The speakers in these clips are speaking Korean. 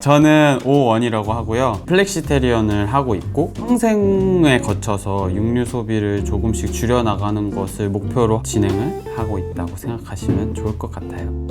저는 오원이라고 하고요. 플렉시테리언을 하고 있고 평생에 거쳐서 육류 소비를 조금씩 줄여나가는 것을 목표로 진행을 하고 있다고 생각하시면 좋을 것 같아요.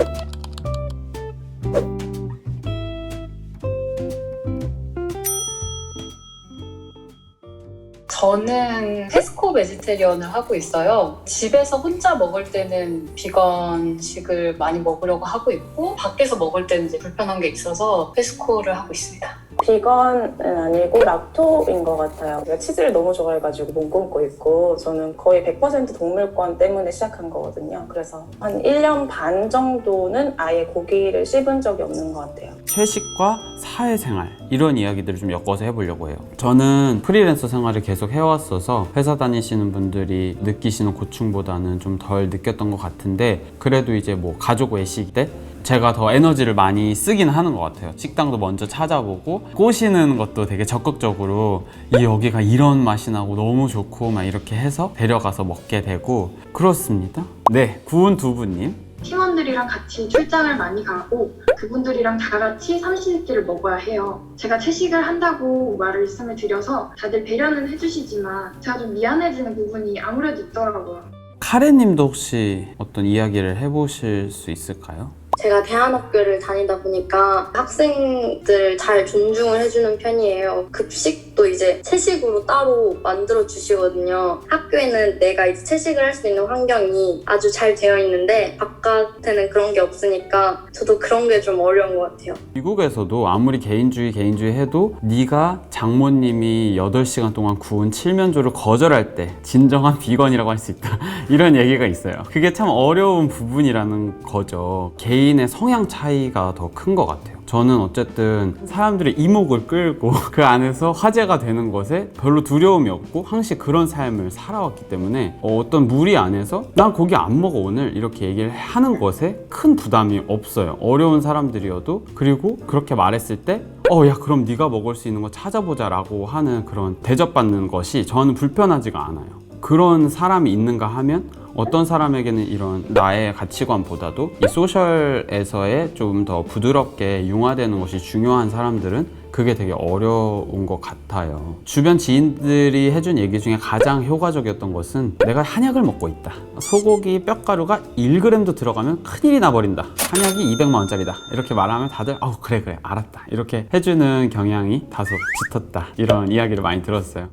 저는 페스코 베지테리언을 하고 있어요. 집에서 혼자 먹을 때는 비건식을 많이 먹으려고 하고 있고 밖에서 먹을 때는 이제 불편한 게 있어서 페스코를 하고 있습니다. 비건은 아니고 락토인 것 같아요. 제가 치즈를 너무 좋아해가지고 몸 끊고 있고 저는 거의 100% 동물권 때문에 시작한 거거든요. 그래서 한 1년 반 정도는 아예 고기를 씹은 적이 없는 것 같아요. 채식과 사회생활 이런 이야기들을 좀 엮어서 해보려고 해요. 저는 프리랜서 생활을 계속 해왔어서 회사 다니시는 분들이 느끼시는 고충보다는 좀 덜 느꼈던 것 같은데 그래도 이제 뭐 가족 외식 때 제가 더 에너지를 많이 쓰긴 하는 것 같아요. 식당도 먼저 찾아보고 꼬시는 것도 되게 적극적으로 이 여기가 이런 맛이 나고 너무 좋고 막 이렇게 해서 데려가서 먹게 되고 그렇습니다. 네, 구운 두부님. 팀원들이랑 같이 출장을 많이 가고 그분들이랑 다 같이 삼시세끼를 먹어야 해요. 제가 채식을 한다고 말씀을 드려서 다들 배려는 해주시지만 제가 좀 미안해지는 부분이 아무래도 있더라고요. 카레님도 혹시 어떤 이야기를 해보실 수 있을까요? 제가 대안학교를 다니다 보니까 학생들 잘 존중을 해주는 편이에요. 급식도 이제 채식으로 따로 만들어 주시거든요. 학교에는 내가 이제 채식을 할 수 있는 환경이 아주 잘 되어 있는데 바깥에는 그런 게 없으니까 저도 그런 게 좀 어려운 것 같아요. 미국에서도 아무리 개인주의 개인주의 해도 네가 장모님이 8시간 동안 구운 칠면조를 거절할 때 진정한 비건이라고 할 수 있다 이런 얘기가 있어요 그게 참 어려운 부분이라는 거죠 개인 의 성향 차이가 더 큰 것 같아요 저는 어쨌든 사람들의 이목을 끌고 그 안에서 화제가 되는 것에 별로 두려움이 없고 항상 그런 삶을 살아왔기 때문에 어, 어떤 무리 안에서 난 고기 안 먹어 오늘 이렇게 얘기를 하는 것에 큰 부담이 없어요 어려운 사람들이어도 그리고 그렇게 말했을 때 어, 야, 그럼 네가 먹을 수 있는 거 찾아보자 라고 하는 그런 대접받는 것이 저는 불편하지가 않아요. 그런 사람이 있는가 하면 어떤 사람에게는 이런 나의 가치관보다도 이 소셜에서의 좀 더 부드럽게 융화되는 것이 중요한 사람들은 그게 되게 어려운 것 같아요. 주변 지인들이 해준 얘기 중에 가장 효과적이었던 것은 내가 한약을 먹고 있다. 소고기 뼈가루가 1g도 들어가면 큰일이 나버린다. 한약이 200만 원짜리다. 이렇게 말하면 다들 아우 그래 그래 알았다. 이렇게 해주는 경향이 다소 짙었다. 이런 이야기를 많이 들었어요.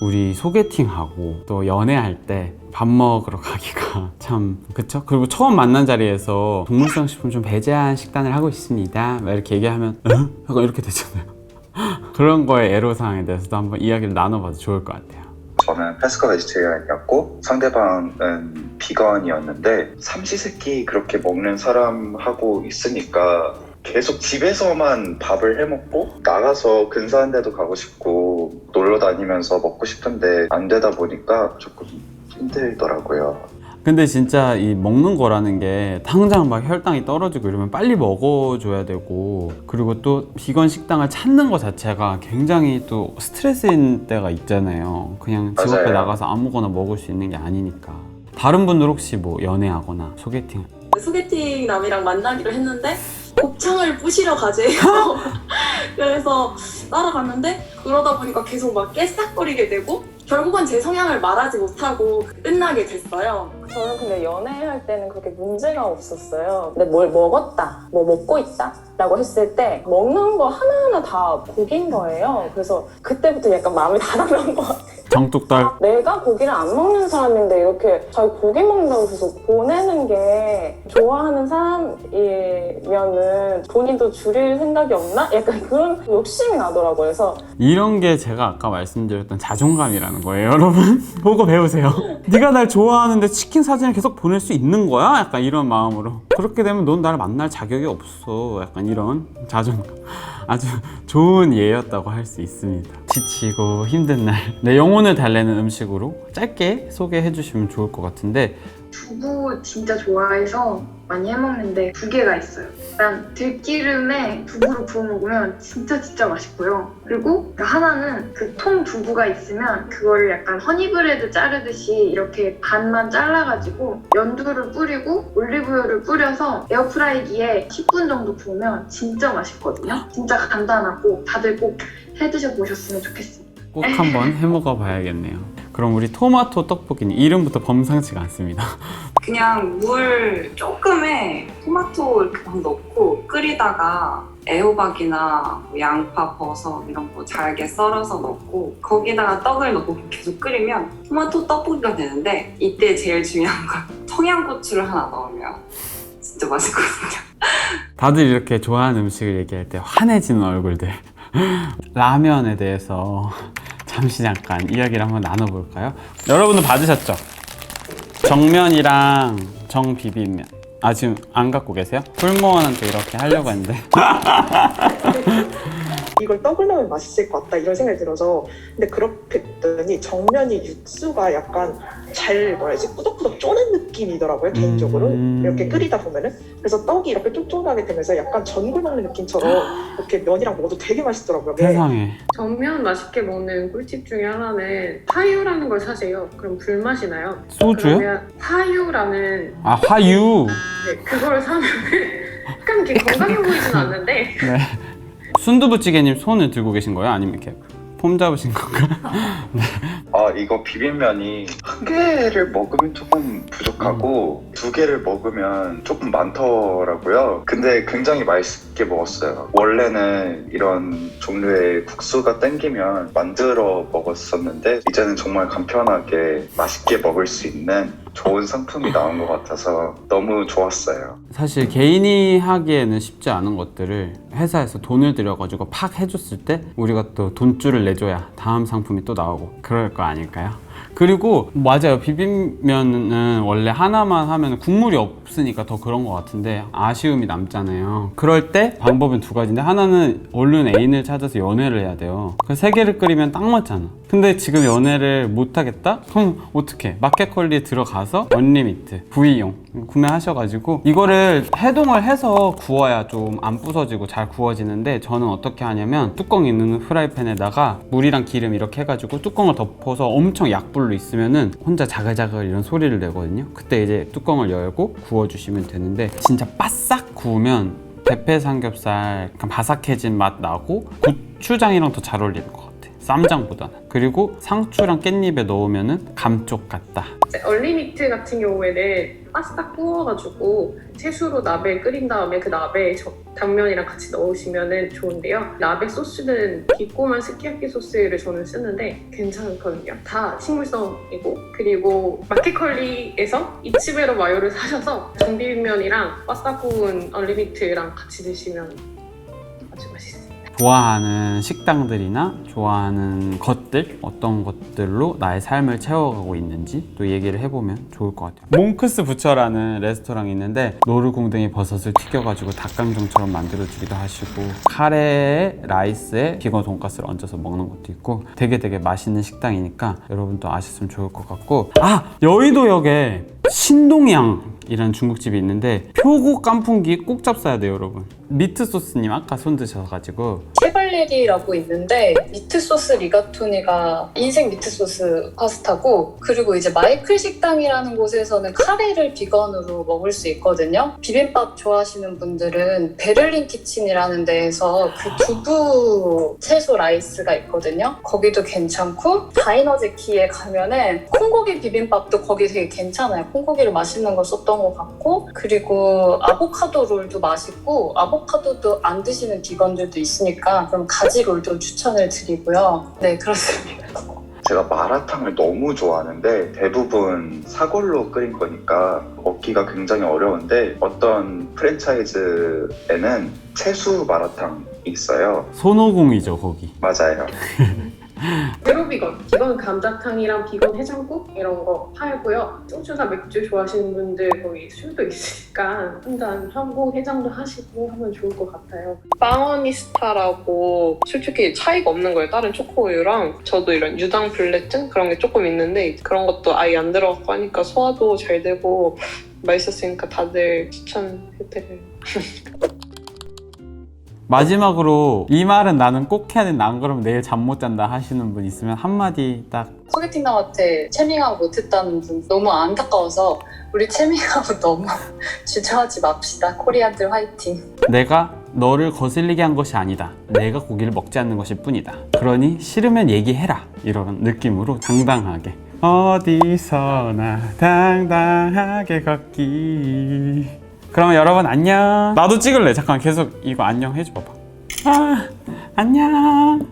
우리 소개팅하고 또 연애할 때 밥 먹으러 가기가 참 그쵸? 그리고 처음 만난 자리에서 동물성 식품 좀 배제한 식단을 하고 있습니다 막 이렇게 얘기하면 응? 약간 이렇게 되잖아요 그런 거에 애로사항에 대해서도 한번 이야기를 나눠봐도 좋을 것 같아요 저는 페스코 베지테리언이었고 상대방은 비건이었는데 삼시세끼 그렇게 먹는 사람하고 있으니까 계속 집에서만 밥을 해먹고 나가서 근사한 데도 가고 싶고 놀러 다니면서 먹고 싶은데 안 되다 보니까 조금 힘들더라고요. 근데 진짜 이 먹는 거라는 게 당장 막 혈당이 떨어지고 이러면 빨리 먹어줘야 되고 그리고 또 비건 식당을 찾는 것 자체가 굉장히 또 스트레스인 때가 있잖아요. 그냥 집 앞에 맞아요. 나가서 아무거나 먹을 수 있는 게 아니니까. 다른 분들 혹시 뭐 연애하거나 소개팅 소개팅 남이랑 만나기로 했는데 곱창을 부시러 가재요. 그래서 따라갔는데 그러다 보니까 계속 막 깨싹거리게 되고 결국은 제 성향을 말하지 못하고 끝나게 됐어요. 저는 근데 연애할 때는 그렇게 문제가 없었어요. 근데 뭘 먹었다, 뭐 먹고 있다 라고 했을 때 먹는 거 하나하나 다 고기인 거예요. 그래서 그때부터 약간 마음이 닫아난 것 같아요. 정뚝달. 내가 고기를 안 먹는 사람인데 이렇게 자기 고기 먹는다고 계속 보내는 게 좋아하는 사람이면은 본인도 줄일 생각이 없나? 약간 그런 욕심이 나더라고요. 그래서 이런 게 제가 아까 말씀드렸던 자존감이라는 거예요 여러분. 보고 배우세요. 네가 날 좋아하는데 치킨 사진을 계속 보낼 수 있는 거야? 약간 이런 마음으로. 그렇게 되면 넌 나를 만날 자격이 없어. 약간 이런 자존감. 아주 좋은 예였다고 할 수 있습니다 지치고 힘든 날. 내 영혼을 달래는 음식으로 짧게 소개해 주시면 좋을 것 같은데. 두부 진짜 좋아해서 많이 해먹는데 두 개가 있어요. 일단 들기름에 두부를 부어 먹으면 진짜 진짜 맛있고요. 그리고 하나는 그 통 두부가 있으면 그거를 약간 허니브레드 자르듯이 이렇게 반만 잘라가지고 연두를 뿌리고 올리브유를 뿌려서 에어프라이기에 10분 정도 구우면 진짜 맛있거든요. 진짜 간단하고 다들 꼭 해드셔 보셨으면 좋겠습니다. 꼭 한번 해 먹어 봐야겠네요. 그럼 우리 토마토 떡볶이는 이름부터 범상치가 않습니다. 그냥 물 조금에 토마토 이렇게 막 넣고 끓이다가 애호박이나 뭐 양파, 버섯 이런 거 잘게 썰어서 넣고 거기다가 떡을 넣고 계속 끓이면 토마토 떡볶이가 되는데 이때 제일 중요한 건 청양고추를 하나 넣으면 진짜 맛있거든요. 다들 이렇게 좋아하는 음식을 얘기할 때 환해지는 얼굴들. 라면에 대해서 잠시 잠깐 이야기를 한번 나눠볼까요? 여러분도 받으셨죠? 정면이랑 정비빔면. 아 지금 안 갖고 계세요? 풀무원한테 이렇게 하려고 했는데 이걸 떡을 넣으면 맛있을 것 같다 이런 생각이 들어서 근데 그렇게 했더니 정면이 육수가 약간 잘 뭐라 해야지 꾸덕꾸덕 쪼는 느낌이더라고요 개인적으로 음. 이렇게 끓이다 보면은 그래서 떡이 이렇게 쫀쫀하게 되면서 약간 전골 먹는 느낌처럼 이렇게 면이랑 먹어도 되게 맛있더라고요 네. 세상에 정면 맛있게 먹는 꿀팁 중에 하나는 화유라는 걸 사세요. 그럼 불맛이 나요. 소주요? 그러면 화유라는 아 화유 네, 그걸 사면 약간 이렇게 건강해 보이진 않는데 네. 순두부찌개님 손을 들고 계신 거예요? 아니면 이렇게 폼 잡으신 건가? 아 이거 비빔면이 한 개를 먹으면 조금 부족하고 두 개를 먹으면 조금 많더라고요. 근데 굉장히 맛있게 먹었어요. 원래는 이런 종류의 국수가 땡기면 만들어 먹었었는데 이제는 정말 간편하게 맛있게 먹을 수 있는 좋은 상품이 나온 것 같아서 너무 좋았어요. 사실 개인이 하기에는 쉽지 않은 것들을 회사에서 돈을 들여가지고 팍 해줬을 때 우리가 또 돈줄을 내줘야 다음 상품이 또 나오고 그럴 거 아닐까요? 그리고 맞아요. 비빔면은 원래 하나만 하면 국물이 없으니까 더 그런 것 같은데 아쉬움이 남잖아요. 그럴 때 방법은 두 가지인데 하나는 얼른 애인을 찾아서 연애를 해야 돼요. 그 세 개를 끓이면 딱 맞잖아. 근데 지금 연애를 못 하겠다? 그럼 어떻게 마켓컬리에 들어가서 언리미트 부위용 구매하셔가지고 이거를 해동을 해서 구워야 좀 안 부서지고 잘 구워지는데 저는 어떻게 하냐면 뚜껑 있는 프라이팬에다가 물이랑 기름 이렇게 해가지고 뚜껑을 덮어서 엄청 약 불로 있으면은 혼자 자글자글 이런 소리를 내거든요. 그때 이제 뚜껑을 열고 구워주시면 되는데 진짜 바싹 구우면 대패 삼겹살 바삭해진 맛 나고 고추장이랑 더 잘 어울리는 것 같아 쌈장보다는 그리고 상추랑 깻잎에 넣으면은 감쪽 같다 얼리미트 같은 경우에는 바싹 구워가지고 채수로 나베 끓인 다음에 그 나베에 저- 당면이랑 같이 넣으시면 좋은데요. 나베 소스는 기꼬만 스키야키 소스를 저는 쓰는데 괜찮거든요. 다 식물성이고 그리고 마켓컬리에서 이치베로 마요를 사셔서 정비빔면이랑 바싹 구운 얼리미트랑 같이 드시면. 좋아하는 식당들이나 좋아하는 것들 어떤 것들로 나의 삶을 채워가고 있는지 또 얘기를 해보면 좋을 것 같아요. 몽크스 부처라는 레스토랑이 있는데 노루궁뎅이 버섯을 튀겨가지고 닭강정처럼 만들어주기도 하시고 카레에 라이스에 비건 돈가스를 얹어서 먹는 것도 있고 되게 되게 맛있는 식당이니까 여러분도 아셨으면 좋을 것 같고 아! 여의도역에 신동양이라는 중국집이 있는데 표고 깐풍기 꼭 잡숴야 돼요 여러분. 미트 소스님 아까 손 드셔가지고 체발레리라고 있는데 미트 소스 리가토니가 인생 미트 소스 파스타고 그리고 이제 마이클 식당이라는 곳에서는 카레를 비건으로 먹을 수 있거든요. 비빔밥 좋아하시는 분들은 베를린 키친이라는 데에서 그 두부 채소 라이스가 있거든요. 거기도 괜찮고 다이너제키에 가면은 콩고기 비빔밥도 거기 되게 괜찮아요. 콩고기를 맛있는 거 썼던 것 같고 그리고 아보카도 롤도 맛있고 아보카도도 안 드시는 비건들도 있으니까 그럼 가지 롤도 추천을 드리고요. 네 그렇습니다. 제가 마라탕을 너무 좋아하는데 대부분 사골로 끓인 거니까 먹기가 굉장히 어려운데 어떤 프랜차이즈에는 채수 마라탕이 있어요. 손오공이죠 거기 맞아요. 제로 비건, 감자탕이랑 비건 해장국 이런 거 팔고요. 소주나 맥주 좋아하시는 분들 거기 술도 있으니까 한잔 하고 해장도 하시고 하면 좋을 것 같아요. 빵어니스타라고 솔직히 차이가 없는 거예요. 다른 초코우유랑 저도 이런 유당 불내증 그런 게 조금 있는데 그런 것도 아예 안 들어가고 하니까 소화도 잘 되고 맛있었으니까 다들 추천해드려요. 마지막으로 이 말은 나는 꼭 해야 된다 안 그러면 내일 잠 못 잔다 하시는 분 있으면 한마디 딱 소개팅남한테 채밍아웃 못했다는 분 너무 안타까워서 우리 채밍아웃 너무 주저하지 맙시다. 코리아들 화이팅. 내가 너를 거슬리게 한 것이 아니다. 내가 고기를 먹지 않는 것일 뿐이다. 그러니 싫으면 얘기해라. 이런 느낌으로 당당하게. 어디서나 당당하게 걷기. 그러면 여러분 안녕. 나도 찍을래. 잠깐 계속 이거 안녕 해줘 봐봐. 아, 안녕.